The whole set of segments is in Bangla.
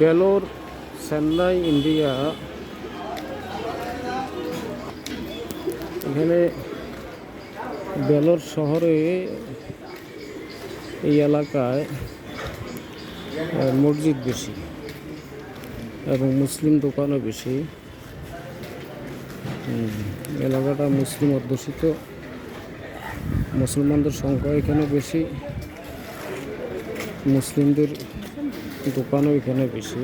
বেলোর চেন্নাই ইন্ডিয়া। এখানে বেলোর শহরে এই এলাকায় মসজিদ বেশি এবং মুসলিম দোকানও বেশি। এলাকাটা মুসলিম অধ্যুষিত। মুসলমানদের সংখ্যা এখানে বেশি। মুসলিমদের দোকানও এখানে বেশি।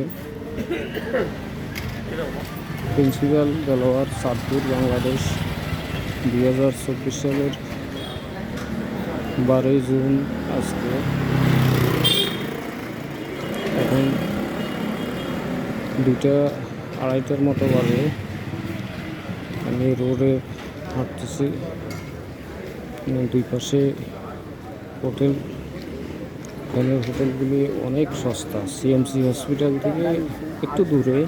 প্রিন্সিপাল দেলোয়ার সাতপুর, বাংলাদেশ, দুই হাজার চব্বিশ সালের বারোই জুন আজকে। এখন দুইটা আড়াইটার মতো বাজে। আমি রোডে হাঁটতেছি, দুই পাশে হোটেল। এখানে হোটেলগুলি অনেক সস্তা। সিএমসি হসপিটাল থেকে একটু দূরে।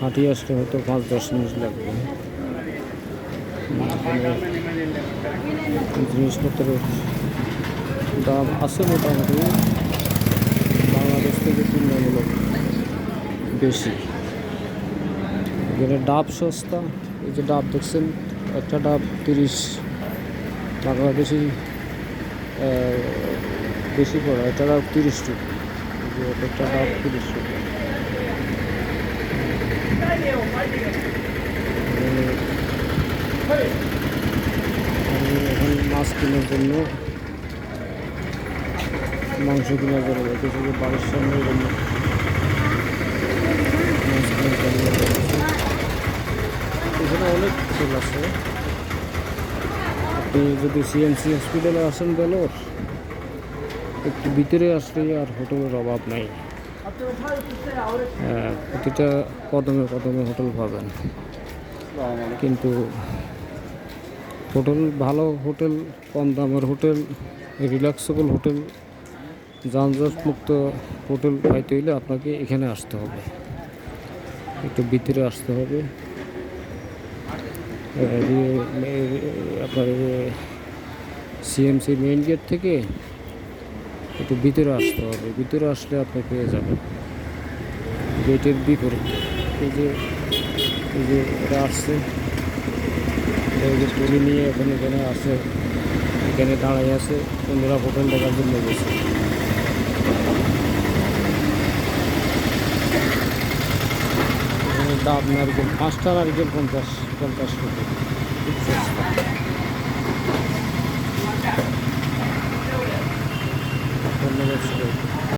হাঁটিয়ে আসলে হয়তো পাঁচ, দশ মিনিট লাগবে। জিনিসপত্রের দাম আছে মোটামুটি। বাংলাদেশ থেকে তুলনামূলক বেশি। এখানে ডাব সস্তা। এই যে ডাব দেখছেন, একটা ডাব তিরিশ। বাংলাদেশি বেশি পড়ে এটা ডাব তিরিশ টাকা এই যে তিরিশ টাকা এখন মাছ কেনার জন্য, মাংস কেনার জন্য যে বাড়ির সামনে জন্য। এখানে অনেক হোটেল আছে। আপনি যদি সিএনসি হসপিটালে আসেন বেলোর একটু ভিতরে আসলে আর হোটেলের অভাব নাই হ্যাঁ, প্রতিটা কদমে কদমে হোটেল পাবেন কিন্তু হোটেল ভালো হোটেল কম দামের হোটেল রিল্যাক্সেবল হোটেল যানজট মুক্ত হোটেল পাইতে হইলে আপনাকে এখানে আসতে হবে একটু ভিতরে আসতে হবে আপনার সিএমসি মেইন গেট থেকে একটু ভিতরে আসতে হবে, ভিতরে আসলে আপনি পেয়ে যাবেন। গেটের বিপরীতে এই যে এই যে এটা আসছে। এই যে টুলি নিয়ে এখন এখানে আছে। এখানে দাঁড়াই আছে। বন্ধুরা হোটেল দেখার জন্য গেছে। ডাব নারকেল পাঁচটা নারকেল পঞ্চাশ পঞ্চাশ টাকা